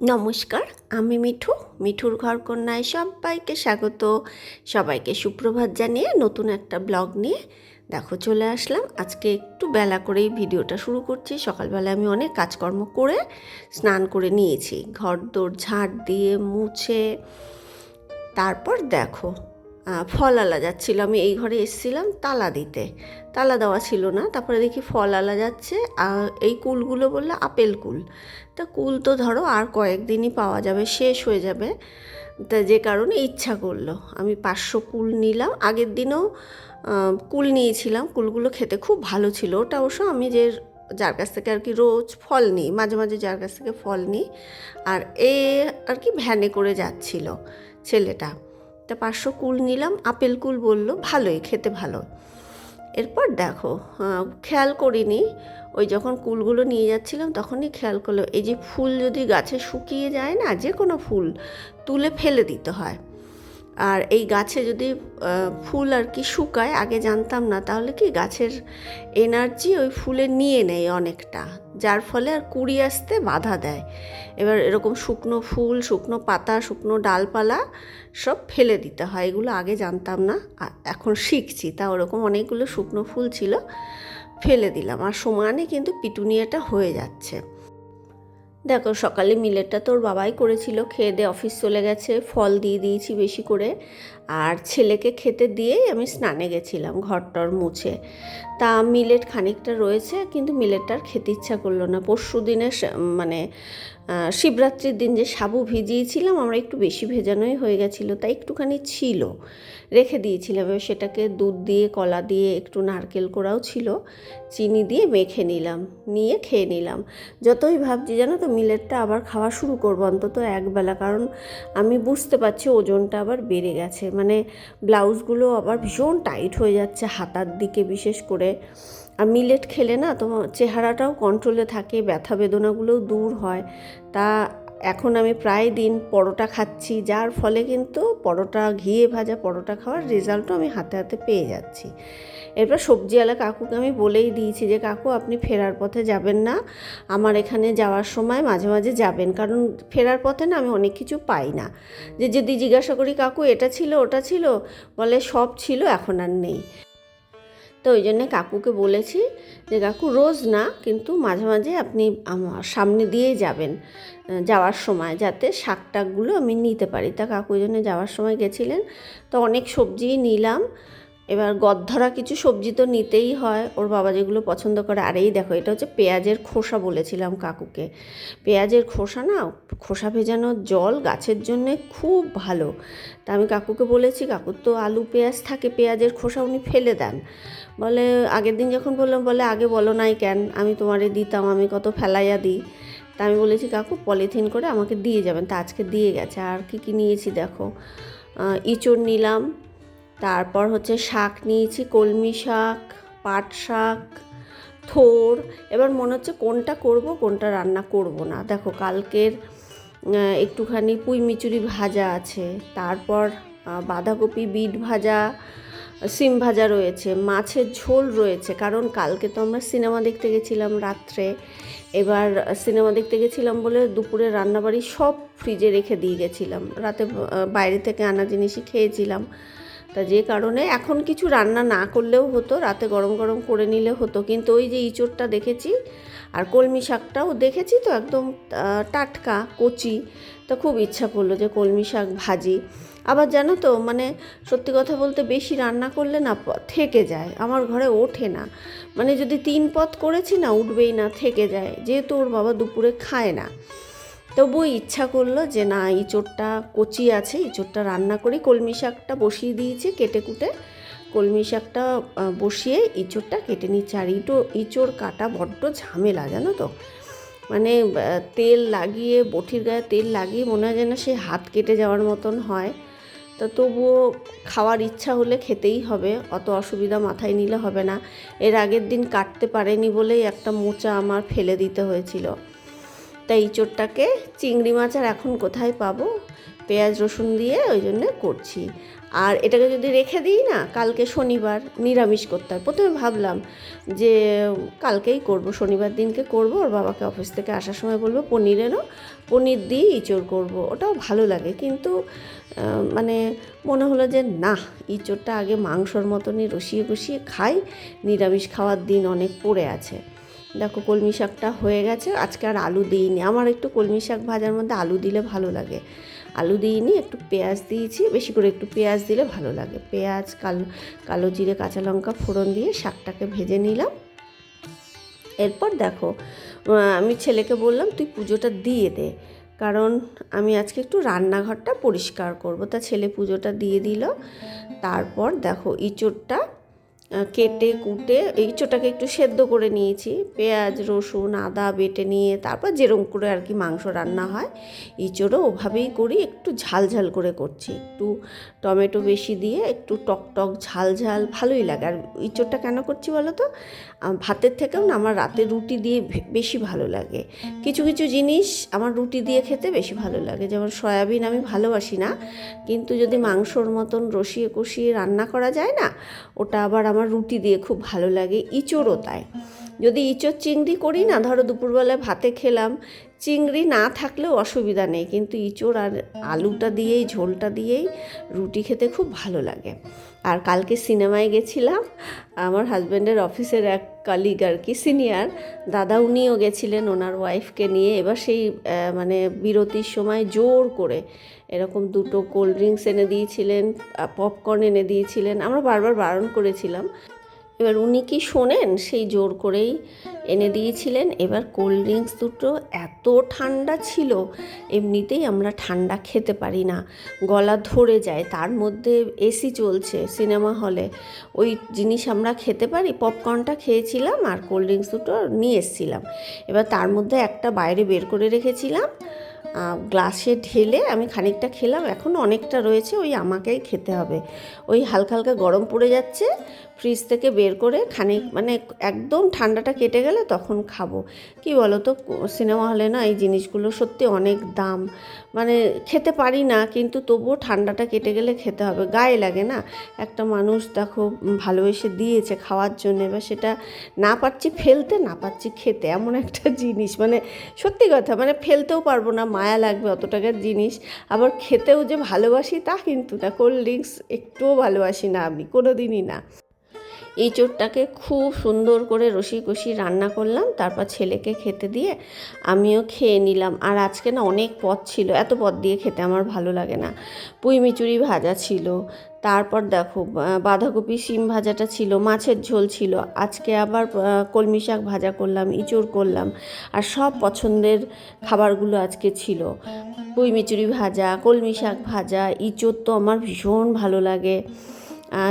নমস্কার, আমি মিঠু, মিঠুর ঘর কন্যায় সবাইকে স্বাগত। সবাইকে সুপ্রভাত জানিয়ে নতুন একটা ব্লগ নিয়ে দেখো চলে আসলাম। আজকে একটু বেলা করেই ভিডিওটা শুরু করছি। সকালবেলা আমি অনেক কাজকর্ম করে স্নান করে নিয়েছি। ঘর দোর ঝাড় দিয়ে মুছে, তারপর দেখো ফল আলা যাচ্ছিল। আমি এই ঘরে এসেছিলাম তালা দিতে। তালা দেওয়া ছিল না, তারপরে দেখি ফল আলা যাচ্ছে, আর এই কুলগুলো বললে আপেল কুল। তা কুল তো ধরো আর কয়েকদিনই পাওয়া যাবে, শেষ হয়ে যাবে। তা যে কারণে ইচ্ছা করল। আমি পাঁচশো কুল নিলাম। আগের দিনও কুল নিয়েছিলাম, কুলগুলো খেতে খুব ভালো ছিল। ওটা অবশ্য আমি যে যার কাছ থেকে আর কি রোজ ফল নিই, মাঝে মাঝে যার কাছ থেকে ফল নিই, আর এ আর কি ভ্যানে করে যাচ্ছিল ছেলেটা। তা পাঁচশো কুল নিলাম, আপেল কুল বলল, ভালোই, খেতে ভালো। এরপর দেখো খেয়াল করিনি, ওই যখন কুলগুলো নিয়ে যাচ্ছিলাম তখনই খেয়াল করল, এই যে ফুল যদি গাছে শুকিয়ে যায় না, যে কোনো ফুল তুলে ফেলে দিতে হয়। আর এই গাছে যদি ফুল আর কি শুকায়, আগে জানতাম না, তাহলে কি গাছের এনার্জি ওই ফুলে নিয়ে নেয় অনেকটা, যার ফলে আর কুড়ি আসতে বাধা দেয়। এবার এরকম শুকনো ফুল, শুকনো পাতা, শুকনো ডালপালা সব ফেলে দিতে হয়, এগুলো আগে জানতাম না এখন শিখছি, তা ওরকম অনেকগুলো শুকনো ফুল ছিল, ফেলে দিলাম, আর সমানে কিন্তু পিটুনিয়াটা হয়ে যাচ্ছে। দেখো, সকালে মিলেটটা তোর বাবাই করেছিল। খেয়ে দিয়ে অফিস চলে গেছে, ফল দিয়ে দিয়েছি বেশি করে। আর ছেলেকে খেতে দিয়েই আমি স্নানে গেছিলাম, ঘরটর মুছে। তা মিলেট খানিকটা রয়েছে, কিন্তু মিলেটটার খেতে ইচ্ছা করল না। পরশু দিনে মানে শিবরাত্রির দিন যে সাবু ভিজিয়েছিলাম, আমরা একটু বেশি ভেজানোই হয়ে গেছিল, তাই একটুখানি ছিল। রেখে দিয়েছিলাম, এবার সেটাকে দুধ দিয়ে, কলা দিয়ে, একটু নারকেল করাও ছিল, চিনি দিয়ে মেখে নিলাম, নিয়ে খেয়ে নিলাম। যতই ভাবছি, জানো তো মিলেটটা আবার খাওয়া শুরু করব, অন্তত একবেলা। কারণ আমি বুঝতে পারছি ওজনটা আবার বেড়ে গেছে। মানে ব্লাউজগুলো আবার ভীষণ টাইট হয়ে যাচ্ছে হাতার দিকে বিশেষ করে। আর মিলেট খেলে না তোমার চেহারাটাও কন্ট্রোলে থাকে, ব্যথা বেদনাগুলোও দূর হয়। তা এখন আমি প্রায় দিন পরোটা খাচ্ছি, যার ফলে কিন্তু পরোটা ঘিয়ে ভাজা পরোটা খাওয়ার রেজাল্টও আমি হাতে হাতে পেয়ে যাচ্ছি। এরপর সবজিওয়ালা কাকুকে আমি বলেই দিয়েছি যে, কাকু, আপনি ফেরার পথে যাবেন না। আমার এখানে যাওয়ার সময় মাঝে মাঝে যাবেন, কারণ ফেরার পথে না আমি অনেক কিছু পাই না। যে, যদি জিজ্ঞাসা করি, কাকু, এটা ছিল, ওটা ছিল? বলে, সব ছিল, এখন আর নেই। তো ওই জন্যে কাকুকে বলেছি যে, কাকু, রোজ না, কিন্তু মাঝে মাঝে আপনি আমার সামনে দিয়েই যাবেন যাওয়ার সময়, যাতে শাক টাকগুলো আমি নিতে পারি। তা কাকু জন্য যাওয়ার সময় গেছিলেন। তো অনেক সবজিই নিলাম। এবার গদ্ধরা কিছু সবজি তো নিতেই হয়, ওর বাবা যেগুলো পছন্দ করে, আর এই দেখো, এটা হচ্ছে পেঁয়াজের খোসা বলেছিলাম কাকুকে। পেঁয়াজের খোসা না, খোসা ভেজানো জল গাছের জন্যে খুব ভালো। তা আমি কাকুকে বলেছি, কাকুর তো আলু পেঁয়াজ থাকে, পেঁয়াজের খোসা উনি ফেলে দেন। বলে, আগের দিন যখন বললাম, বলে, আগে বলো নাই কেন? আমি তোমারে দিতাম, আমি কত ফেলাইয়া দিই। তা আমি বলেছি, কাকু, পলিথিন করে আমাকে দিয়ে যাবেন। তা আজকে দিয়ে গেছে, আর কি কি নিয়েছি দেখো। ইঁচড় নিলাম তারপর হচ্ছে শাক নিয়েছি, কলমি শাক, পাট শাক, থোর। এবার মনে হচ্ছে কোনটা করব, কোনটা রান্না করব না। দেখো কালকের একটুখানি পুঁই মিচুরি ভাজা আছে। তারপর বাঁধাকপি, বিট ভাজা, সিম ভাজা রয়েছে, মাছের ঝোল রয়েছে। কারণ কালকে তো আমরা সিনেমা দেখতে গেছিলাম রাত্রে। এবার সিনেমা দেখতে গেছিলাম বলে দুপুরে রান্নাবাড়ি সব ফ্রিজে রেখে দিয়ে গেছিলাম। রাতে বাইরে থেকে আনা জিনিসই খেয়েছিলাম। তা যে কারণে এখন কিছু রান্না না করলেও হতো, রাতে গরম গরম করে নিলে হতো। কিন্তু ওই যে ইঁচড়টা দেখেছি, আর কলমি শাকটাও দেখেছি তো একদম টাটকা, কচি। তো খুব ইচ্ছা করল যে কলমি শাক ভাজি। আবার জানো তো মানে সত্যি কথা বলতে বেশি রান্না করলে না থেকে যায়, আমার ঘরে ওঠে না। মানে যদি তিন পথ করেছি না, উঠবেই না, থেকে যায়। যেহেতু ওর বাবা দুপুরে খায় না। তবুও ইচ্ছা করল যে না, ইঁচড়টা কচি আছে, ইঁচড়টা রান্না করি। কলমি শাকটা বসিয়ে দিয়েছি কেটে কুটে। কলমি শাকটা বসিয়ে ইঁচড়টা কেটে নিচ্ছে। আর ইটো, ইঁচড় কাটা বড্ড ঝামেলা, জানো তো? মানে তেল লাগিয়ে, বটির গায়ে তেল লাগিয়ে মনে হয় যেন সে হাত কেটে যাওয়ার মতন হয়। তা তবুও খাওয়ার ইচ্ছা হলে খেতেই হবে, অত অসুবিধা মাথায় নিলে হবে না। এর আগের দিন কাটতে পারেনি বলেই একটা মোচা আমার ফেলে দিতে হয়েছিল। তাই ইঁচড়টাকে চিংড়ি মাছ আর এখন কোথায় পাবো? পেঁয়াজ, রসুন দিয়ে ওই জন্য করছি। আর এটাকে যদি রেখে দিই না, কালকে শনিবার নিরামিষ করতে হয়। প্রথমে ভাবলাম যে কালকেই করব, শনিবার দিনকে করব। ওর বাবাকে অফিস থেকে আসার সময় বলব, পনির এনো। পনির দিয়ে ইঁচড় করব। ওটাও ভালো লাগে কিন্তু মানে মনে হলো যে না, ইঁচড়টা আগে মাংসর মতনই রসিয়ে কষিয়ে খাই। নিরামিষ খাওয়ার দিন অনেক পড়ে আছে। দেখো কলমি শাকটা হয়ে গেছে, আজকে আর আলু দিইনি। আমার একটু কলমি শাক ভাজার মধ্যে আলু দিলে ভালো লাগে। আলু দিইনি, একটু পেঁয়াজ দিয়েছি, বেশি করে একটু পেঁয়াজ দিলে ভালো লাগে। পেঁয়াজ, কালো কালো জিরে, কাঁচা লঙ্কা ফোড়ন দিয়ে শাকটাকে ভেজে নিলাম। এরপর দেখো আমি ছেলেকে বললাম, তুই পুজোটা দিয়ে দে, কারণ আমি আজকে একটু রান্নাঘরটা পরিষ্কার করব। তা ছেলে পুজোটা দিয়ে দিল। তারপর দেখো, ইঁচড়টা কেটে কুটে ইঁচড়টাকে একটু সেদ্ধ করে নিয়েছি। পেঁয়াজ রসুন আদা বেটে নিয়ে তারপর যেরকম করে আর কি মাংস রান্না হয় ইঁচড়ও ওভাবেই করি একটু ঝাল ঝাল করে করছি। একটু টমেটো বেশি দিয়ে একটু টক টক ঝাল ঝাল ভালোই লাগে। আর ইঁচড়টা কেন করছি বলো তো? ভাতের থেকেও না আমার রাতে রুটি দিয়ে বেশি ভালো লাগে। কিছু কিছু জিনিস আমার রুটি দিয়ে খেতে বেশি ভালো লাগে। যেমন সয়াবিন আমি ভালোবাসি না কিন্তু যদি মাংসর মতন রসিয়ে কষিয়ে রান্না করা যায় না ওটা আবার আমার রুটি দিয়ে খুব ভালো লাগে ইঁচড়ও তাই। যদি ইঁচড় চিংড়ি করি না, ধরো দুপুরবেলায় ভাতে খেলাম, চিংড়ি না থাকলেও অসুবিধা নেই, কিন্তু ইঁচড় আর আলুটা দিয়েই, ঝোলটা দিয়েই রুটি খেতে খুব ভালো লাগে। আর কালকে সিনেমায় গেছিলাম, আমার হাজব্যান্ডের অফিসের এক কালিগ আর কি সিনিয়র দাদা উনিও গেছিলেন ওনার ওয়াইফকে নিয়ে। এবার সেই মানে বিরতির সময় জোর করে এরকম দুটো কোল্ড ড্রিঙ্কস এনে দিয়েছিলেন পপকর্ন এনে দিয়েছিলেন। আমরা বারবার বারণ করেছিলাম। এবার উনি কি শোনেন? সেই জোর করেই এনে দিয়েছিলেন। এবার কোল্ড ড্রিঙ্কস দুটো এত ঠান্ডা ছিল, এমনিতেই আমরা ঠান্ডা খেতে পারি না। গলা ধরে যায়, তার মধ্যে এসি চলছে সিনেমা হলে। ওই জিনিস আমরা খেতে পারি পপকর্নটা খেয়েছিলাম আর কোল্ড ড্রিঙ্কস দুটো নিয়ে এসেছিলাম। এবার তার মধ্যে একটা বাইরে বের করে রেখেছিলাম। গ্লাসে ঢেলে আমি খানিকটা খেলাম। এখন অনেকটা রয়েছে, ওই আমাকেই খেতে হবে। ওই হালকা হালকা গরম পড়ে যাচ্ছে ফ্রিজ থেকে বের করে খানিক মানে একদম ঠান্ডাটা কেটে গেলে তখন খাব। কি বলো তো সিনেমা হলে না এই জিনিসগুলো সত্যি অনেক দাম। মানে খেতে পারি না কিন্তু তবুও ঠান্ডাটা কেটে গেলে খেতে হবে। গায়ে লাগে না। একটা মানুষ দেখো ভালোবেসে দিয়েছে খাওয়ার জন্য এবার সেটা না পারছি ফেলতে না পারছি খেতে। এমন একটা জিনিস। মানে সত্যি কথা মানে ফেলতেও পারব না মায়া লাগবে অত টাকার জিনিস। আবার খেতেও যে ভালোবাসি তা কিন্তু না। কোল্ড ড্রিঙ্কস একটুও ভালোবাসি না আমি কোনো দিনই না। এই চোরটাকে খুব সুন্দর করে রসি কষি রান্না করলাম, তারপর ছেলেকে খেতে দিয়ে আমিও খেয়ে নিলাম। আর আজকে না অনেক পদ ছিল, এত পদ দিয়ে খেতে আমার ভালো লাগে না। পুঁই মিচুরি ভাজা ছিল, তারপর দেখো বাঁধাকপি শিম ভাজাটা ছিল, মাছের ঝোল ছিল, আজকে আবার কলমি শাক ভাজা করলাম, ইঁচড় করলাম, আর সব পছন্দের খাবারগুলো আজকে ছিল। পুঁই মিচুরি ভাজা, কলমি শাক ভাজা, ইঁচড় তো আমার ভীষণ ভালো লাগে।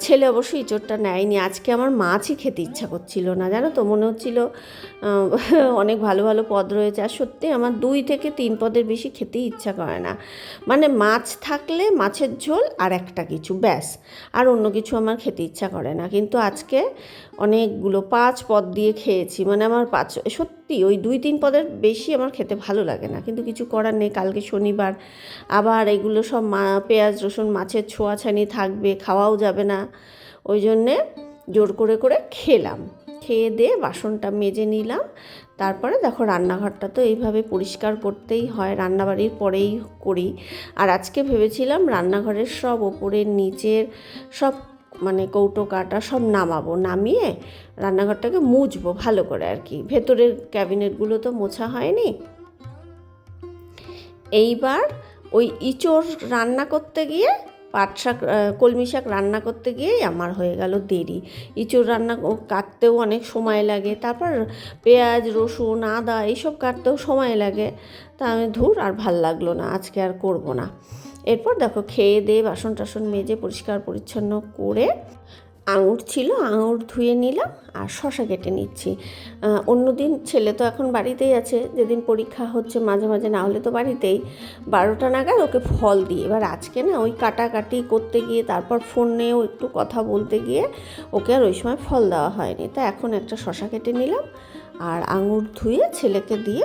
ছেলে অবশ্যই ইঁচড়টা নেয়নি। আজকে আমার মাছই খেতে ইচ্ছা করছিল না, জানো তো? মনে হচ্ছিল অনেক ভালো ভালো পদ রয়েছে আর সত্যি আমার দুই থেকে তিন পদের বেশি খেতেই ইচ্ছা করে না। মানে মাছ থাকলে মাছের ঝোল আর একটা কিছু, ব্যাস। আর অন্য কিছু আমার খেতে ইচ্ছা করে না। কিন্তু আজকে অনেকগুলো পাঁচ পদ দিয়ে খেয়েছি। মানে আমার পাঁচ, সত্যি ওই দুই তিন পদের বেশি আমার খেতে ভালো লাগে না। কিন্তু কিছু করার নেই, কালকে শনিবার আবার এগুলো সব মা, পেঁয়াজ, রসুন, মাছের ছোঁয়াছানি থাকবে, খাওয়াও যাবে না। ওই জন্যে জোর করে করে খেলাম। খেয়ে দিয়ে বাসনটা মেজে নিলাম। তারপরে দেখো রান্নাঘরটা তো এইভাবে পরিষ্কার করতেই হয়, রান্নাবাড়ির পরেই করি। আর আজকে ভেবেছিলাম রান্নাঘরের সব ওপরের নিচের সব মানে কৌটো কাটা সব নামাবো, নামিয়ে রান্নাঘরটাকে মুছবো ভালো করে আর কি। ভেতরের ক্যাবিনেটগুলো তো মোছা হয়নি। এইবার ওই ইঁচড় রান্না করতে গিয়ে পাট শাক কলমি শাক রান্না করতে গিয়েই আমার হয়ে গেল দেরি। ইঁচড় রান্না কাটতেও অনেক সময় লাগে, তারপর পেঁয়াজ, রসুন, আদা এইসব কাটতেও সময় লাগে। তা আমি ধুর আর ভালো লাগল না, আজকে আর করব না। এরপর দেখো খেয়ে দিয়ে বাসন টাসন মেজে পরিষ্কার পরিচ্ছন্ন করে আঙুর ছিল, আঙুর ধুয়ে নিলাম আর শশা কেটে নিচ্ছি। অন্যদিন ছেলে তো এখন বাড়িতেই আছে, যেদিন পরীক্ষা হচ্ছে মাঝে মাঝে, না হলে তো বাড়িতেই। বারোটা নাগাদ ওকে ফল দিই। এবার আজকে না ওই কাটাকাটি করতে গিয়ে, তারপর ফোনেও একটু কথা বলতে গিয়ে ওকে আর ওই সময় ফল দেওয়া হয়নি। তা এখন একটা শশা কেটে নিলাম আর আঙুর ধুয়ে ছেলেকে দিয়ে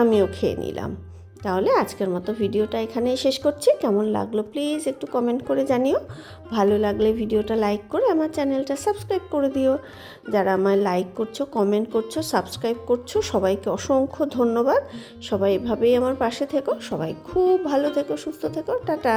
আমিও খেয়ে নিলাম। তাহলে আজকের মতো ভিডিওটা এখানেই শেষ করছি। কেমন লাগল প্লিজ একটু কমেন্ট করে জানিও। ভালো লাগলে ভিডিওটা লাইক করে আমার চ্যানেলটা সাবস্ক্রাইব করে দিও। যারা আমায় লাইক করছ কমেন্ট করছ সাবস্ক্রাইব করছ, সবাইকে অসংখ্য ধন্যবাদ। সবাই এভাবেই আমার পাশে থেকো। সবাই খুব ভালো থেকো, সুস্থ থেকো। টাটা।